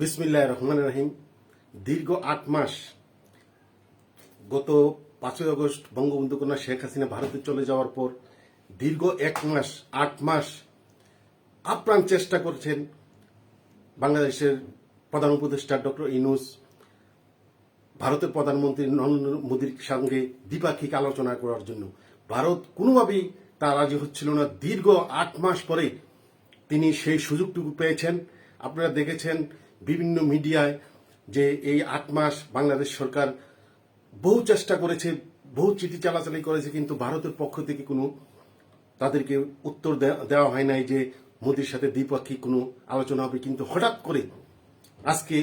বিসমিল্লাহ রহমান রাহিম। দীর্ঘ আট মাস গত পাঁচই আগস্ট বঙ্গবন্ধু কন্যা শেখ হাসিনা ভারতে চলে যাওয়ার পর দীর্ঘ এক মাস, আট মাস আপ্রাণ চেষ্টা করছেন বাংলাদেশের প্রধান উপদেষ্টা ডক্টর ইনুস ভারতের প্রধানমন্ত্রী নরেন্দ্র মোদীর সঙ্গে দ্বিপাক্ষিক আলোচনা করার জন্য। ভারত কোনোভাবেই তা রাজি হচ্ছিল না। দীর্ঘ আট মাস পরে তিনি সেই সুযোগটুকু পেয়েছেন। আপনারা দেখেছেন বিভিন্ন মিডিয়ায় যে এই আট মাস বাংলাদেশ সরকার বহু চেষ্টা করেছে, বহু চিঠি চালাচালি করেছে, কিন্তু ভারতের পক্ষ থেকে কোনো তাদেরকে উত্তর দেওয়া হয় নাই যে মোদির সাথে দ্বিপাক্ষিক কোনো আলোচনা হবে। কিন্তু হঠাৎ করে আজকে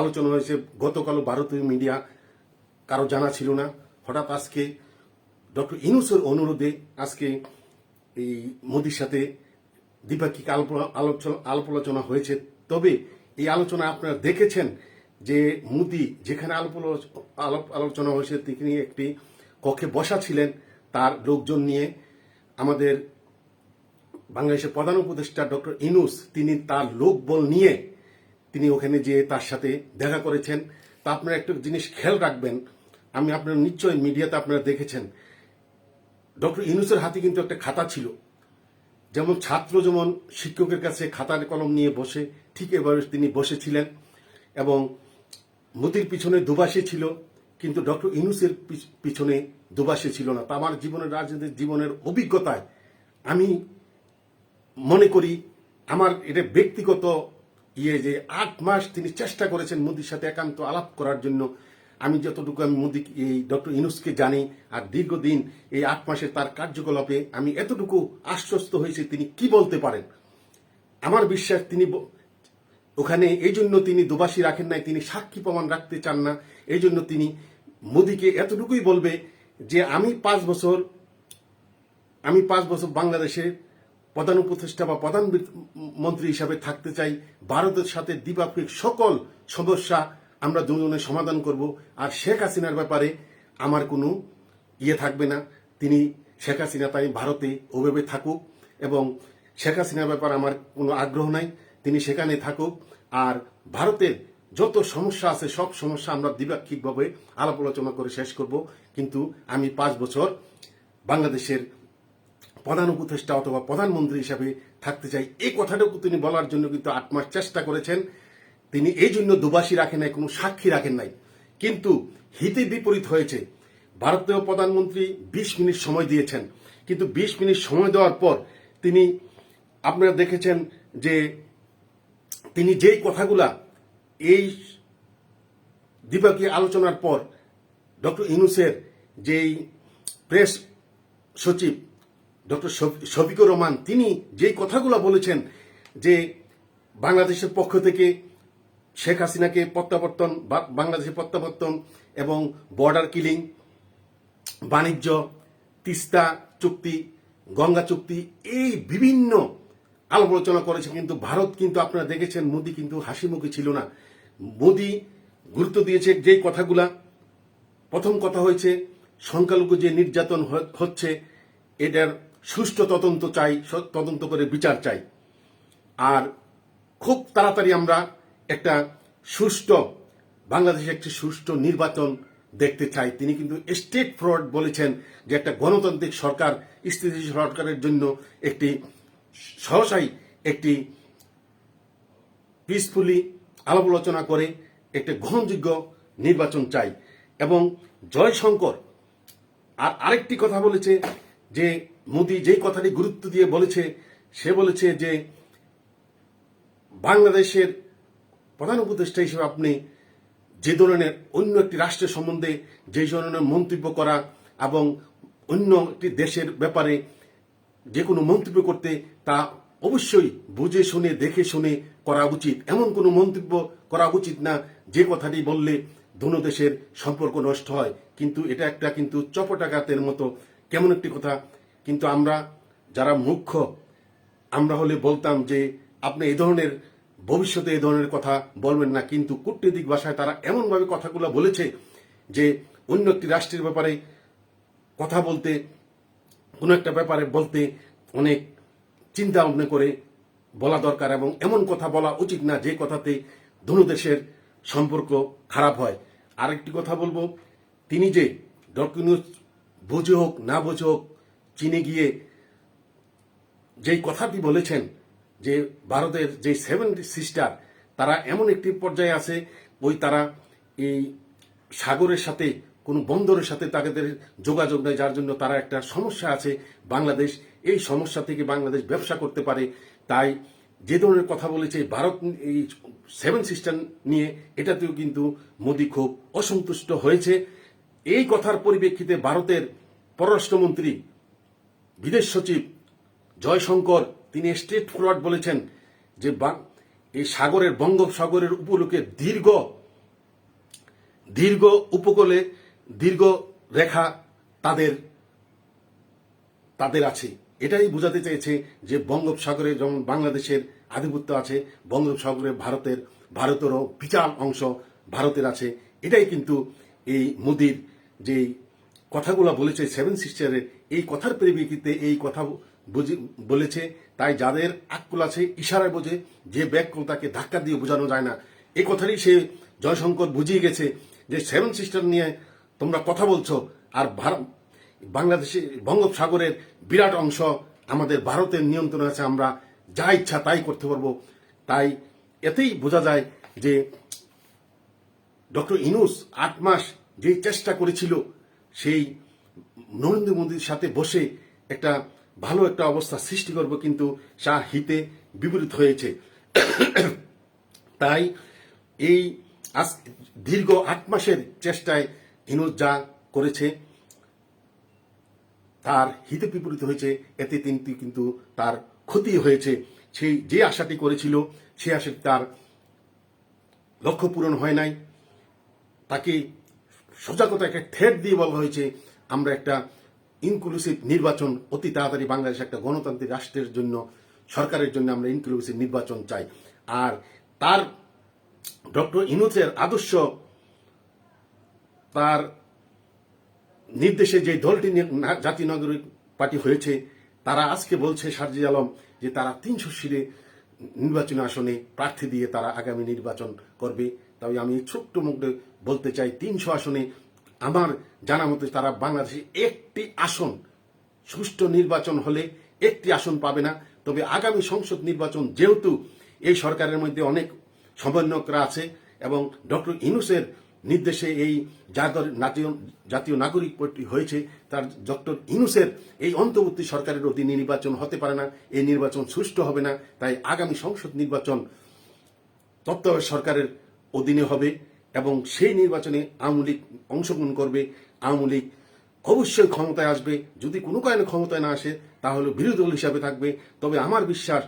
আলোচনা হয়েছে, গতকালও ভারতীয় মিডিয়া কারও জানা ছিল না। হঠাৎ আজকে ডক্টর ইনুসের অনুরোধে আজকে এই মোদির সাথে দ্বিপাক্ষিক আলোচনা আলোচনা হয়েছে। তবে এই আলোচনা আপনারা দেখেছেন যে মোদি যেখানে আলাপ আলো- আলোচনা হয়েছে, তিনি একটি কক্ষে বসা ছিলেন। তার লোকজন নিয়ে আমাদের বাংলাদেশের প্রধান উপদেষ্টা ডক্টর ইনুস, তিনি তার লোকবল নিয়ে তিনি ওখানে যে তার সাথে দেখা করেছেন। তা আপনারা একটা জিনিস খেয়াল রাখবেন। আমি আপনারা নিশ্চয়ই মিডিয়াতে আপনারা দেখেছেন, ডক্টর ইনুসের হাতে কিন্তু একটা খাতা ছিল। যেমন ছাত্র যেমন শিক্ষকের কাছে খাতার কলম নিয়ে বসে ঠিক এভাবে তিনি বসেছিলেন এবং মোদির পিছনে দুবাসে ছিল, কিন্তু ডক্টর ইনুসের পিছ- পিছনে দুবাসে ছিল না। তা আমার জীবনের রাজনীতির জীবনের অভিজ্ঞতায় আমি মনে করি, আমার এটা ব্যক্তিগত ইয়ে যে আট মাস তিনি চেষ্টা করেছেন মোদির সাথে একান্ত আলাপ করার জন্য। আমি যতটুকু আমি মোদি এই ডক্টর ইনুসকে জানি আর দীর্ঘদিন এই আট মাসের তার কার্যকলাপে আমি এতটুকু আশ্বস্ত হয়েছি তিনি কি বলতে পারেন। আমার বিশ্বাস তিনি ওখানে এই জন্য তিনি দোবাসী রাখেন নাই, তিনি সাক্ষী প্রমাণ রাখতে চান না। এই জন্য তিনি মোদীকে এতটুকুই বলবে যে, আমি পাঁচ বছর, আমি পাঁচ বছর বাংলাদেশে প্রধান উপদেষ্টা বা প্রধান মন্ত্রী হিসাবে থাকতে চাই। ভারতের সাথে দ্বিপাক্ষিক সকল সমস্যা আমরা দুজনে সমাধান করব। আর শেখ হাসিনার ব্যাপারে আমার কোনো ইয়ে থাকবে না। তিনি শেখ হাসিনা তাই ভারতে ওভাবে থাকুক এবং শেখ হাসিনার ব্যাপারে আমার কোনো আগ্রহ নাই। তিনি সেখানে থাকুক। আর ভারতের যত সমস্যা আছে, সব সমস্যা আমরা দ্বিপাক্ষিকভাবে আলাপ আলোচনা করে শেষ করব। কিন্তু আমি পাঁচ বছর বাংলাদেশের প্রধান উপদেষ্টা অথবা প্রধানমন্ত্রী হিসাবে থাকতে চাই। এই কথাটুকু তিনি বলার জন্য কিন্তু আট মাস চেষ্টা করেছেন। তিনি এই জন্য দুবাসী রাখেন নাই, কোনো সাক্ষী রাখেন নাই। কিন্তু হিতে বিপরীত হয়েছে। ভারতীয় প্রধানমন্ত্রী বিশ মিনিট সময় দিয়েছেন। কিন্তু বিশ মিনিট সময় দেওয়ার পর তিনি আপনারা দেখেছেন যে তিনি যেই কথাগুলা এই দ্বিপাক্ষিক আলোচনার পর ডক্টর ইনুসের যেই প্রেস সচিব ডক্টর শফিকুর রহমান, তিনি যেই কথাগুলো বলেছেন যে বাংলাদেশের পক্ষ থেকে শেখ হাসিনাকে প্রত্যাবর্তন বাংলাদেশের প্রত্যাবর্তন এবং বর্ডার কিলিং বাণিজ্য, তিস্তা চুক্তি, গঙ্গা চুক্তি, এই বিভিন্ন আলোচনা করেছে, কিন্তু ভারত কিন্তু আপনারা দেখেছেন, মোদি কিন্তু হাসি মুখে ছিল না। মোদি গুরুত্ব দিয়েছে যেই কথাগুলা। প্রথম কথা হয়েছে, সংখ্যালঘু যে নির্যাতন হচ্ছে, এটার সুষ্ঠু তদন্ত চাই তদন্ত করে বিচার চাই। আর খুব তাড়াতাড়ি আমরা একটা সুষ্ঠু, বাংলাদেশে একটি সুষ্ঠু নির্বাচন দেখতে চাই। তিনি কিন্তু স্টেট ফ্রড বলেছেন যে একটা গণতান্ত্রিক সরকার, স্থিতিশীল সরকারের জন্য একটি সহসাই একটি পিসফুলি আলাপ আলোচনা করে একটি গ্রহণযোগ্য নির্বাচন চাই। এবং জয়শঙ্কর আর আরেকটি কথা বলেছে যে, মোদি যেই কথাটি গুরুত্ব দিয়ে বলেছে, সে বলেছে যে, বাংলাদেশের প্রধান উপদেষ্টা হিসেবে আপনি যে ধরনের অন্য একটি রাষ্ট্রের সম্বন্ধে যে ধরনের মন্তব্য করা এবং অন্য একটি দেশের ব্যাপারে যে কোনো মন্তব্য করতে তা অবশ্যই বুঝে শুনে, দেখে শুনে করা উচিত। এমন কোনো মন্তব্য করা উচিত না যে কথাটি বললে দোনো দেশের সম্পর্ক নষ্ট হয়। কিন্তু এটা একটা কিন্তু চপটাঘাতের মতো কেমন একটি কথা। কিন্তু আমরা যারা মুখ্য আমরা হলে বলতাম যে আপনি এই ধরনের, ভবিষ্যতে এই ধরনের কথা বলবেন না। কিন্তু কূটনৈতিক ভাষায় তারা এমনভাবে কথাগুলো বলেছে যে অন্য একটি রাষ্ট্রের ব্যাপারে কথা বলতে কোনো একটা ব্যাপারে বলতে অনেক চিন্তা ভাবনা করে বলা দরকার এবং এমন কথা বলা উচিত না যে কথাতে দুনো দেশের সম্পর্ক খারাপ হয়। আরেকটি কথা বলব, তিনি যে ইউনুস বুঝে হোক, না বুঝে হোক, চীনে গিয়ে যেই কথাটি বলেছেন যে ভারতের যে সেভেন সিস্টার, তারা এমন একটি পর্যায়ে আছে, ওই তারা এই সাগরের সাথে কোনো বন্দরের সাথে তাদের যোগাযোগ নেই, যার জন্য তারা একটা সমস্যা আছে। বাংলাদেশ এই সমস্যা থেকে বাংলাদেশ ব্যবসা করতে পারে। তাই যে ধরনের কথা বলেছে, ভারত এই সেভেন সিস্টার নিয়ে, এটাতেও কিন্তু মোদী খুব অসন্তুষ্ট হয়েছে। এই কথার পরিপ্রেক্ষিতে ভারতের পররাষ্ট্রমন্ত্রী, বিদেশ সচিব জয়শঙ্কর, তিনি স্ট্রেট ফরওয়ার্ড বলেছেন যে এই সাগরের বঙ্গোপসাগরের উপকূলে দীর্ঘ দীর্ঘ উপকূলে দীর্ঘ রেখা তাদের তাদের আছে। এটাই বোঝাতে চেয়েছে যে বঙ্গোপসাগরে যেমন বাংলাদেশের আধিপত্য আছে, বঙ্গোপসাগরে ভারতের, ভারতেরও বিশাল অংশ ভারতের আছে। এটাই কিন্তু এই মোদির যে কথাগুলো বলেছে, সেভেন সিস্টারের এই কথার পরিপ্রেক্ষিতে এই কথা বুঝি, বলেছে, তাই যাদের আক্কুল আছে, ইশারায় বোঝে যে ব্যাকুল তাকে ধাক্কা দিয়ে বোঝানো যায় না। এই কথারই সে জয়শঙ্কর বুঝিয়ে গেছে যে সেভেন সিস্টার নিয়ে তোমরা কথা বলছো, আর ভারত বাংলাদেশে বঙ্গোপসাগরের বিরাট অংশ আমাদের ভারতের নিয়ন্ত্রণে আছে, আমরা যা ইচ্ছা তাই করতে পারব। তাই এতেই বোঝা যায় যে ডক্টর ইনুস আট মাস যে চেষ্টা করেছিল, সেই নরেন্দ্র মোদীর সাথে বসে একটা ভালো একটা অবস্থা সৃষ্টি করব, কিন্তু সা হিতে বিপরীত হয়েছে। তাই এই আজ দীর্ঘ আট মাসের চেষ্টায় ইনুস যা করেছে, তার হিতে বিপরীত হয়েছে, এতে তিনটি কিন্তু তার ক্ষতি হয়েছে। সেই যে আশাটি করেছিল, সে আশাটি তার লক্ষ্য পূরণ হয় নাই। তাকে সোজা কথা একটা থ্রেট দিয়ে বলা হয়েছে, আমরা একটা ইনক্লুসিভ নির্বাচন অতি তাড়াতাড়ি বাংলাদেশ একটা গণতান্ত্রিক রাষ্ট্রের জন্য, সরকারের জন্য আমরা ইনক্লুসিভ নির্বাচন চাই। আর তার ডক্টর ইনুসের আদর্শ তার নির্দেশে যে দলটি জাতীয় নাগরিক পার্টি হয়েছে, তারা আজকে বলছে, সারজি আলম, যে তারা তিনশো সিটে নির্বাচনী আসনে প্রার্থী দিয়ে তারা আগামী নির্বাচন করবে। তবে আমি ছোট্ট মুখে বলতে চাই, তিনশো আসনে আমার জানা মতে তারা বাংলাদেশে একটি আসন, সুষ্ঠু নির্বাচন হলে একটি আসন পাবে না। তবে আগামী সংসদ নির্বাচন যেহেতু এই সরকারের মধ্যে অনেক সমন্বয়করা আছে এবং ডক্টর ইনুসের নির্দেশে এই জাতীয় জাতীয় নাগরিক পার্টি হয়েছে, তার ডক্টর ইনুসের এই অন্তর্বর্তী সরকারের অধীনে নির্বাচন হতে পারে না, এই নির্বাচন সুষ্ঠু হবে না, তাই আগামী সংসদ নির্বাচন তত্ত্বাবধায়ক সরকারের অধীনে হবে এবং সেই নির্বাচনে আওয়ামী লীগ অংশগ্রহণ করবে। আওয়ামী লীগ অবশ্যই ক্ষমতায় আসবে, যদি কোনো কারণে ক্ষমতায় না আসে, তাহলে বিরোধী দল হিসাবে থাকবে। তবে আমার বিশ্বাস,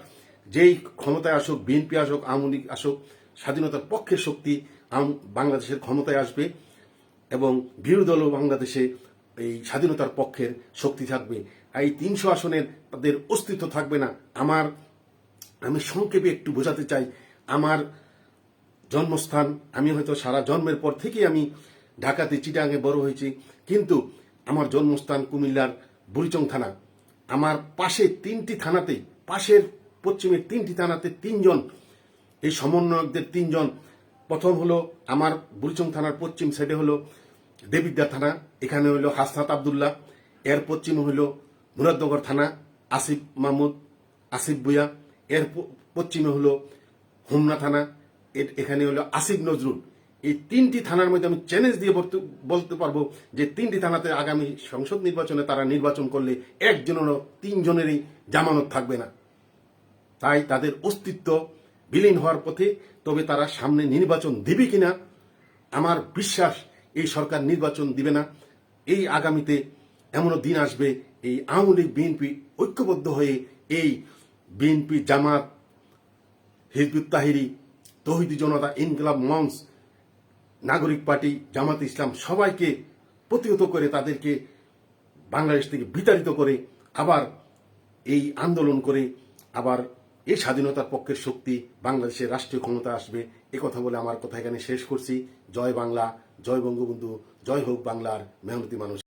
যেই ক্ষমতায় আসুক, বিএনপি আসুক, আওয়ামী লীগ আসুক, স্বাধীনতার পক্ষের শক্তি বাংলাদেশের ক্ষমতায় আসবে এবং বিরোধী দলও বাংলাদেশে এই স্বাধীনতার পক্ষের শক্তি থাকবে। এই তিনশো আসনের তাদের অস্তিত্ব থাকবে না। আমার, আমি সংক্ষেপে একটু বোঝাতে চাই। আমার জন্মস্থান, আমি হয়তো সারা জন্মের পর থেকেই আমি ঢাকাতে চিটাঙে বড় হয়েছি, কিন্তু আমার জন্মস্থান কুমিল্লার বুড়িচং থানা। আমার পাশে তিনটি থানাতে পাশের পশ্চিমের তিনটি থানাতে তিনজন, এই সমন্বয়কদের তিনজন প্রথম হলো আমার বুড়িচং থানার পশ্চিম সাইডে হলো দেবিদ্যা থানা, এখানে হলো হাসনাত আবদুল্লাহ, এর পশ্চিম হলো মুরাদনগর থানা, আসিফ মাহমুদ, আসিফ বুয়া এর পশ্চিমে হলো হোমনা থানা এখানে হলো আসিফ নজরুল। এই তিনটি থানার মধ্যে আমি চ্যালেঞ্জ দিয়ে বলতে বলতে পারব যে তিনটি থানাতে আগামী সংসদ নির্বাচনে তারা নির্বাচন করলে একজনেরও তিনজনেরই জামানত থাকবে না। তাই তাদের অস্তিত্ব বিলীন হওয়ার পথে তবে তারা সামনে নির্বাচন দিবে কিনা, আমার বিশ্বাস এই সরকার নির্বাচন দিবে না। এই আগামীতে এমনও দিন আসবে, এই আওয়ামী লীগ, বিএনপি ঐক্যবদ্ধ হয়ে এই বিএনপি জামাত, হিজবুত তাহিরি, তহিদি জনতা, ইনকলাব মঞ্চ, নাগরিক পার্টি, জামাত ইসলাম সবাইকে প্রতিহত করে তাদেরকে বাংলাদেশ থেকে বিতাড়িত করে আবার এই আন্দোলন করে আবার এই স্বাধীনতার পক্ষের শক্তি, বাংলাদেশের রাষ্ট্রীয় ক্ষমতা আসবে, এ কথা বলে আমার কথা এখানে শেষ করছি। জয় বাংলা, জয় বঙ্গবন্ধু, জয় হোক বাংলার মেহনতি মানুষ।